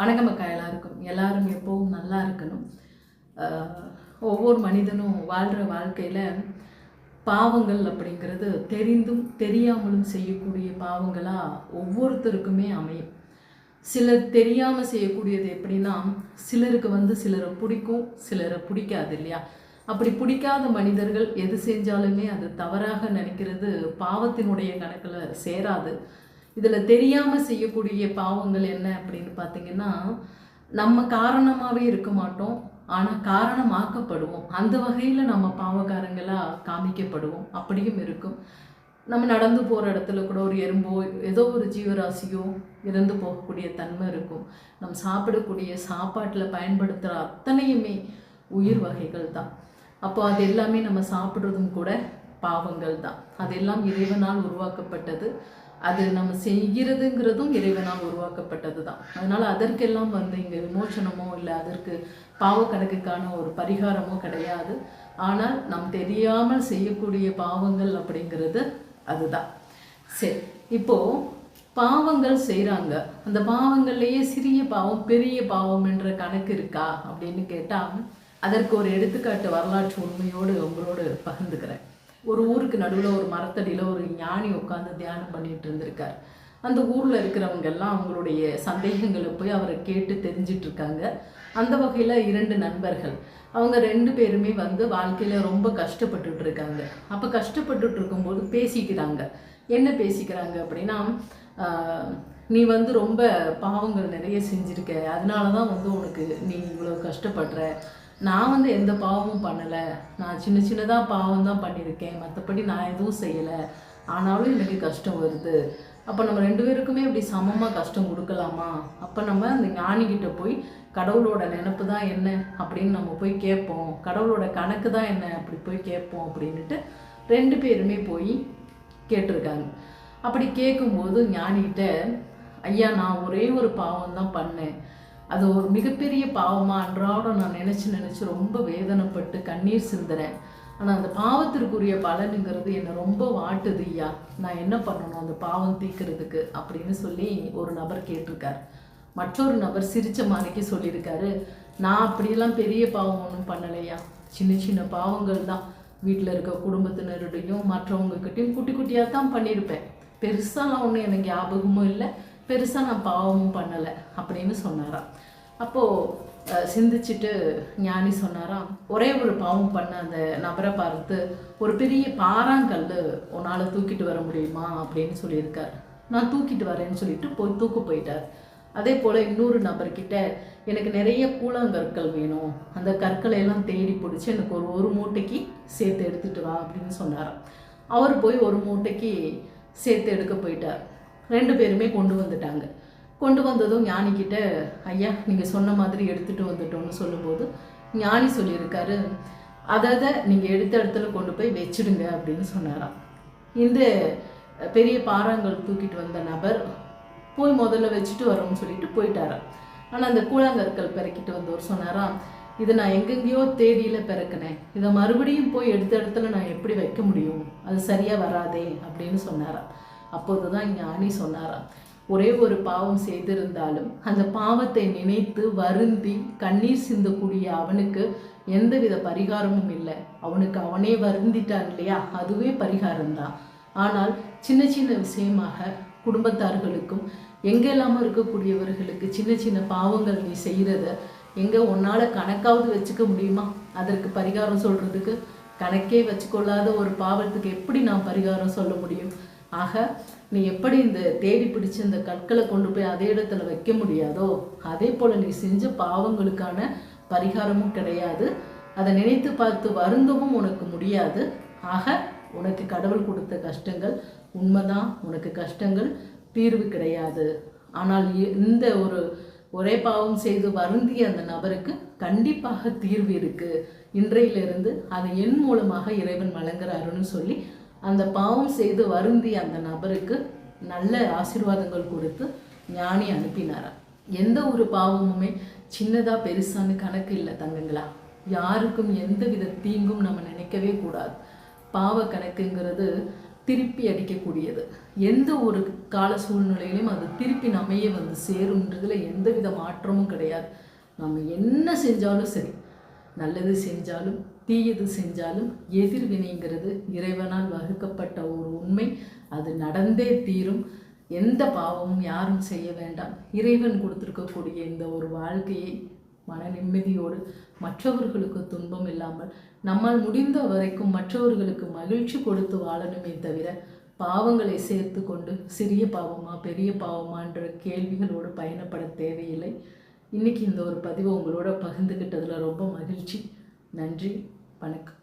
வணக்கம் அக்கா எல்லாருக்கும். எல்லாரும் எப்பவும் நல்லா இருக்கணும். ஒவ்வொரு மனிதனும் வாழ்கிற வாழ்க்கையில் பாவங்கள் அப்படிங்கிறது தெரிந்தும் தெரியாமலும் செய்யக்கூடிய பாவங்களாக ஒவ்வொருத்தருக்குமே அமையும். சிலர் தெரியாமல் செய்யக்கூடியது எப்படின்னா சிலருக்கு வந்து சிலரை பிடிக்கும் சிலரை பிடிக்காது இல்லையா? அப்படி பிடிக்காத மனிதர்கள் எது செஞ்சாலுமே அது தவறாக நினைக்கிறது பாவத்தினுடைய கணக்கில் சேராது. இதில் தெரியாமல் செய்யக்கூடிய பாவங்கள் என்ன அப்படின்னு பார்த்தீங்கன்னா நம்ம காரணமாகவே இருக்க மாட்டோம் ஆனால் காரணமாக்கப்படுவோம். அந்த வகையில் நம்ம பாவக்காரங்களாக காமிக்கப்படுவோம். அப்படியும் இருக்கும். நம்ம நடந்து போகிற இடத்துல கூட ஒரு எறும்போ ஏதோ ஒரு ஜீவராசியோ இறந்து போகக்கூடிய தன்மை இருக்கும். நம்ம சாப்பிடக்கூடிய சாப்பாட்டில் பயன்படுத்துகிற அத்தனையுமே உயிர் வகைகள் தான். அப்போ அது எல்லாமே நம்ம சாப்பிட்றதும் கூட பாவங்கள் தான். அதெல்லாம் இறைவனால் உருவாக்கப்பட்டது. அது நம்ம செய்கிறதுங்கிறதும் இறைவனால் உருவாக்கப்பட்டது தான் அதனால் அதற்கெல்லாம் வந்து இங்கே விமோச்சனமோ இல்லை அதற்கு பாவ கணக்குக்கான ஒரு பரிகாரமோ கிடையாது. ஆனால் நாம் தெரியாமல் செய்யக்கூடிய பாவங்கள் அப்படிங்கிறது அதுதான். சரி இப்போது பாவங்கள் செய்கிறாங்க அந்த பாவங்கள்லேயே சிறிய பாவம் பெரிய பாவம் என்ற கணக்கு இருக்கா அப்படின்னு கேட்டால் அதற்கு ஒரு எடுத்துக்காட்டு வரலாற்று உண்மையோடு உங்களோடு பகிர்ந்துக்கிறேன். ஒரு ஊருக்கு நடுவில் ஒரு மரத்தடியில் ஒரு ஞானி உட்காந்து தியானம் பண்ணிட்டு இருந்திருக்கார். அந்த ஊரில் இருக்கிறவங்க எல்லாம் அவங்களுடைய சந்தேகங்களை போய் அவரை கேட்டு தெரிஞ்சிட்டு இருக்காங்க. அந்த வகையில் இரண்டு நண்பர்கள். அவங்க ரெண்டு பேருமே வந்து வாழ்க்கையில் ரொம்ப கஷ்டப்பட்டுட்டு இருக்காங்க. அப்போ கஷ்டப்பட்டுட்டு இருக்கும்போது பேசிக்கிறாங்க. என்ன பேசிக்கிறாங்க அப்படின்னா நீ வந்து ரொம்ப பாவங்கள் நிறைய செஞ்சுருக்க. அதனால தான் வந்து உனக்கு நீ இவ்வளோ கஷ்டப்படுற. நான் வந்து எந்த பாவமும் பண்ணலை. நான் சின்ன சின்னதாக பாவம் தான் பண்ணியிருக்கேன். மற்றபடி நான் எதுவும் செய்யலை. ஆனாலும் எனக்கு கஷ்டம் வருது. அப்போ நம்ம ரெண்டு பேருக்குமே இப்படி சமமாக கஷ்டம் கொடுக்கலாமா? அப்போ நம்ம அந்த ஞானிகிட்ட போய் கடவுளோட நினப்பு தான் என்ன அப்படின்னு நம்ம போய் கேட்போம். கடவுளோட கணக்கு தான் என்ன அப்படி போய் கேட்போம் அப்படின்னுட்டு ரெண்டு பேருமே போய் கேட்டிருக்காங்க. அப்படி கேட்கும்போது ஞானிகிட்ட ஐயா நான் ஒரே ஒரு பாவம் தான் பண்ணேன். அது ஒரு மிகப்பெரிய பாவமாக அன்றாடம் நான் நினச்சி நினச்சி ரொம்ப வேதனைப்பட்டு கண்ணீர் சிந்துறேன். ஆனால் அந்த பாவத்திற்குரிய பலனுங்கிறது என்னை ரொம்ப வாட்டுது ஐயா நான் என்ன பண்ணணும் அந்த பாவம் தீக்கிறதுக்கு அப்படின்னு சொல்லி ஒரு நபர் கேட்டிருக்கார். மற்றொரு நபர் சிரித்த மாதிரிக்கு சொல்லியிருக்காரு நான் அப்படியெல்லாம் பெரிய பாவம் ஒன்றும் பண்ணலையா? சின்ன சின்ன பாவங்கள் தான். வீட்டில் இருக்க குடும்பத்தினருடையும் மற்றவங்கக்கிட்டையும் குட்டி குட்டியாக தான் பண்ணியிருப்பேன். பெருசாலாம் ஒன்றும் எனக்கு ஞாபகமும் இல்லை. பெருசாக நான் பாவமும் பண்ணலை அப்படின்னு சொன்னாராம். அப்போது சிந்திச்சுட்டு ஞானி சொன்னாராம் ஒரே ஒரு பாவம் பண்ண அந்த நபரை பார்த்து ஒரு பெரிய பாறாங்கல் உன்னால் தூக்கிட்டு வர முடியுமா? அப்படின்னு சொல்லியிருக்கார். நான் தூக்கிட்டு வரேன்னு சொல்லிட்டு போய் தூக்க போயிட்டார். அதே போல் இன்னொரு நபர்கிட்ட எனக்கு நிறைய கூழாங்கற்கள் வேணும். அந்த கற்களை எல்லாம் தேடி பிடிச்சி எனக்கு ஒரு ஒரு மூட்டைக்கு சேர்த்து எடுத்துகிட்டு வா அப்படின்னு சொன்னாராம். அவர் போய் ஒரு மூட்டைக்கு சேர்த்து எடுக்க போயிட்டார். ரெண்டு பேருமே கொண்டு வந்துட்டாங்க. கொண்டு வந்ததும் ஞானிக்கிட்ட ஐயா நீங்கள் சொன்ன மாதிரி எடுத்துகிட்டு வந்துட்டோம்னு சொல்லும்போது ஞானி சொல்லியிருக்காரு அதை அதை நீங்கள் எடுத்த இடத்துல கொண்டு போய் வச்சிடுங்க அப்படின்னு சொன்னாராம். இந்த பெரிய பாறாங்கல் தூக்கிட்டு வந்த நபர் போய் முதல்ல வச்சுட்டு வரோம்னு சொல்லிட்டு போயிட்டாராம். ஆனால் அந்த கூழாங்கற்கள் பிறக்கிட்டு வந்தவர் சொன்னாராம் இது நான் எங்கெங்கேயோ தேதியில் பிறக்கினேன். இதை மறுபடியும் போய் எடுத்த இடத்துல நான் எப்படி வைக்க முடியும்? அது சரியாக வராதே அப்படின்னு சொன்னாராம். அப்போது தான் ஞானி சொன்னாராம். ஒரே ஒரு பாவம் செய்திருந்தாலும் அந்த பாவத்தை நினைத்து வருந்தி கண்ணீர் சிந்தக்கூடிய அவனுக்கு எந்தவித பரிகாரமும் இல்லை. அவனுக்கு அவனே வருந்திட்டான் இல்லையா? அதுவே பரிகாரம்தான். ஆனால் சின்ன சின்ன விஷயமாக குடும்பத்தார்களுக்கும் எங்கெல்லாம இருக்கக்கூடியவர்களுக்கு சின்ன சின்ன பாவங்கள் நீ செய்கிறத எங்கே உன்னால் கணக்காவது வச்சுக்க முடியுமா? அதற்கு பரிகாரம் சொல்கிறதுக்கு கணக்கே வச்சுக்கொள்ளாத ஒரு பாவத்துக்கு எப்படி நான் பரிகாரம் சொல்ல முடியும்? ஆக நீ எப்படி இந்த தேடி பிடிச்ச இந்த கற்களை கொண்டு போய் அதே இடத்துல வைக்க முடியாதோ அதே போல் நீ செஞ்ச பாவங்களுக்கான பரிகாரமும் கிடையாது. அதை நினைத்து பார்த்து வருந்தவும் உனக்கு முடியாது. ஆக உனக்கு கடவுள் கொடுத்த கஷ்டங்கள் உண்மைதான் உனக்கு கஷ்டங்கள் தீர்வு கிடையாது. ஆனால் இந்த ஒரு ஒரே பாவம் செய்து வருந்திய அந்த நபருக்கு கண்டிப்பாக தீர்வு இருக்கு. இன்றையிலிருந்து அதை என் மூலமாக இறைவன் வழங்குறாருன்னு சொல்லி அந்த பாவம் செய்து வருந்தி அந்த நபருக்கு நல்ல ஆசீர்வாதங்கள் கொடுத்து ஞானி அனுப்பினாராம் எந்த ஒரு பாவமுமே சின்னதாக பெருசான்னு கணக்கு இல்லை தங்கங்களா? யாருக்கும் எந்த வித தீங்கும் நம்ம நினைக்கவே கூடாது. பாவ கணக்குங்கிறது திருப்பி அடிக்கக்கூடியது. எந்த ஒரு கால சூழ்நிலையிலும் அது திருப்பி நம்மையே வந்து சேரும்ன்றதுல எந்தவித மாற்றமும் கிடையாது. நம்ம என்ன செஞ்சாலும் சரி நல்லது செஞ்சாலும் தீயது செஞ்சாலும் எதிர்வினைங்கிறது இறைவனால் வகுக்கப்பட்ட ஒரு உண்மை. அது நடந்தே தீரும். எந்த பாவமும் யாரும் செய்ய வேண்டாம். இறைவன் கொடுத்துருக்கக்கூடிய இந்த ஒரு வாழ்க்கையை மன நிம்மதியோடு மற்றவர்களுக்கு துன்பம் இல்லாமல் நம்மால் முடிந்த வரைக்கும் மற்றவர்களுக்கு மகிழ்ச்சி கொடுத்து வாழணுமே தவிர பாவங்களை சேர்த்து கொண்டு சிறிய பாவமா பெரிய பாவமான்ற கேள்விகளோடு பயணப்பட தேவையில்லை. இன்றைக்கி இந்த ஒரு பதிவை உங்களோட பகிர்ந்துக்கிட்டதில் ரொம்ப மகிழ்ச்சி. நன்றி. வணக்கம்